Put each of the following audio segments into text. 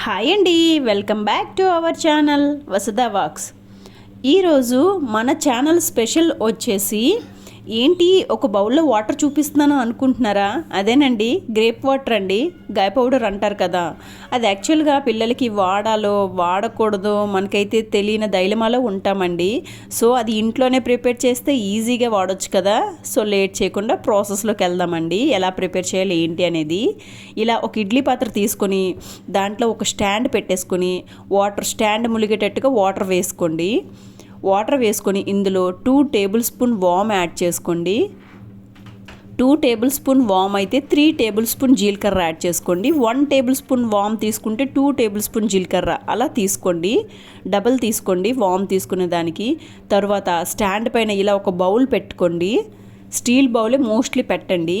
Hi అండి welcome back to our channel Vasudha wax. ఈరోజు మన ఛానల్ స్పెషల్ వచ్చేసి ఏంటి ఒక బౌల్లో వాటర్ చూపిస్తున్నాను అనుకుంటున్నారా? అదేనండి గ్రేప్ వాటర్ అండి. గాయ పౌడర్ అంటారు కదా. అది యాక్చువల్గా పిల్లలకి వాడాలో వాడకూడదో మనకైతే తెలియని దైలమాలో ఉంటామండి. సో అది ఇంట్లోనే ప్రిపేర్ చేస్తే ఈజీగా వాడొచ్చు కదా. సో లేట్ చేయకుండా ప్రాసెస్లోకి వెళ్దామండి. ఎలా ప్రిపేర్ చేయాలి ఏంటి అనేది. ఇలా ఒక ఇడ్లీ పాత్ర తీసుకొని దాంట్లో ఒక స్టాండ్ పెట్టేసుకొని వాటర్ స్టాండ్ ములిగేటట్టుగా వాటర్ వేసుకోండి. వాటర్ వేసుకొని ఇందులో టూ టేబుల్ స్పూన్ వామ్ యాడ్ చేసుకోండి. టూ టేబుల్ స్పూన్ వామ్ అయితే త్రీ టేబుల్ స్పూన్ జీలకర్ర యాడ్ చేసుకోండి. వన్ టేబుల్ స్పూన్ వామ్ తీసుకుంటే టూ టేబుల్ స్పూన్ జీలకర్ర అలా తీసుకోండి. డబల్ తీసుకోండి వామ్ తీసుకునే దానికి. తర్వాత స్టాండ్ పైన ఇలా ఒక బౌల్ పెట్టుకోండి. స్టీల్ బౌలే మోస్ట్లీ పెట్టండి.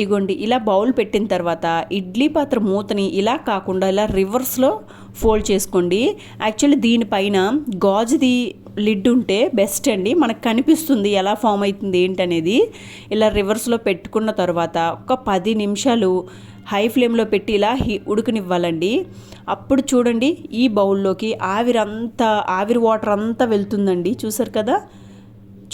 ఇగోండి ఇలా బౌల్ పెట్టిన తర్వాత ఇడ్లీ పాత్ర మూతని ఇలా కాకుండా ఇలా రివర్స్లో ఫోల్డ్ చేసుకోండి. యాక్చువల్లీ దీనిపైన గాజుది లిడ్ ఉంటే బెస్ట్ అండి. మనకు కనిపిస్తుంది ఎలా ఫామ్ అవుతుంది ఏంటనేది. ఇలా రివర్స్లో పెట్టుకున్న తర్వాత ఒక పది నిమిషాలు హై ఫ్లేమ్లో పెట్టి ఇలా హీ ఉడుకునివ్వాలండి. అప్పుడు చూడండి ఈ బౌల్లోకి ఆవిరంతా ఆవిరి వాటర్ అంతా వెళ్తుందండి. చూసారు కదా?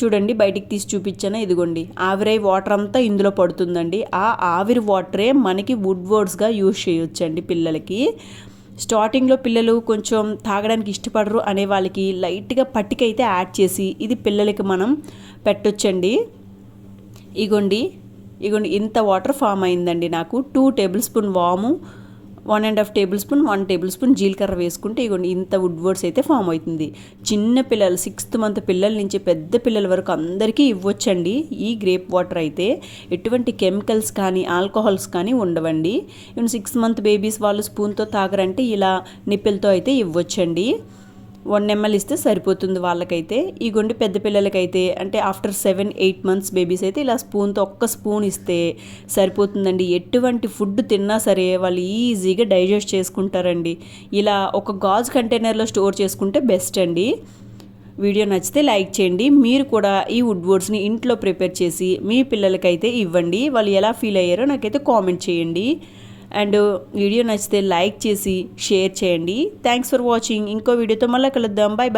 చూడండి బయటికి తీసి చూపించాను ఇదిగోండి. ఆవిరై వాటర్ అంతా ఇందులో పడుతుందండి. ఆ ఆవిరి వాటరే మనకి వుడ్ వర్డ్స్గా యూజ్ చేయొచ్చండి పిల్లలకి. స్టార్టింగ్లో పిల్లలు కొంచెం తాగడానికి ఇష్టపడరు అనే వాళ్ళకి లైట్గా పట్టిక అయితే యాడ్ చేసి ఇది పిల్లలకి మనం పెట్టొచ్చండి. ఇగోండి ఇగోండి ఇంత వాటర్ ఫామ్ అయిందండి నాకు. టూ టేబుల్ స్పూన్ వాము one and half tablespoon one tablespoon జీలకర్ర వేసుకుంటే ఇగోండి ఇంత వుడ్ వర్డ్స్ అయితే ఫామ్ అవుతుంది. చిన్న పిల్లలు సిక్స్త్ మంత్ పిల్లల నుంచి పెద్ద పిల్లల వరకు అందరికీ ఇవ్వచ్చండి. ఈ గ్రేప్ వాటర్ అయితే ఎటువంటి కెమికల్స్ కానీ ఆల్కహాల్స్ కానీ ఉండవండి. ఈవెన్ సిక్స్ మంత్ బేబీస్ వాళ్ళు స్పూన్తో తాగరంటే ఇలా నిప్పెలతో అయితే ఇవ్వచ్చండి. వన్ ఎంఎల్ ఇస్తే సరిపోతుంది వాళ్ళకైతే. ఈ గుండె పెద్ద పిల్లలకైతే అంటే after seven eight months babies అయితే ఇలా స్పూన్తో ఒక్క స్పూన్ ఇస్తే సరిపోతుందండి. ఎటువంటి ఫుడ్ తిన్నా సరే వాళ్ళు ఈజీగా డైజెస్ట్ చేసుకుంటారండి. ఇలా ఒక గాజు కంటైనర్లో స్టోర్ చేసుకుంటే బెస్ట్ అండి. వీడియో నచ్చితే లైక్ చేయండి. మీరు కూడా ఈ వుడ్ బోర్డ్స్ని ఇంట్లో ప్రిపేర్ చేసి మీ పిల్లలకైతే ఇవ్వండి. వాళ్ళు ఎలా ఫీల్ అయ్యారో నాకైతే కామెంట్ చేయండి. అండ్ వీడియో నచ్చితే లైక్ చేసి షేర్ చేయండి. థ్యాంక్స్ ఫర్ వాచింగ్ ఇంకో వీడియోతో మళ్ళీ కలుద్దాం. Bye bye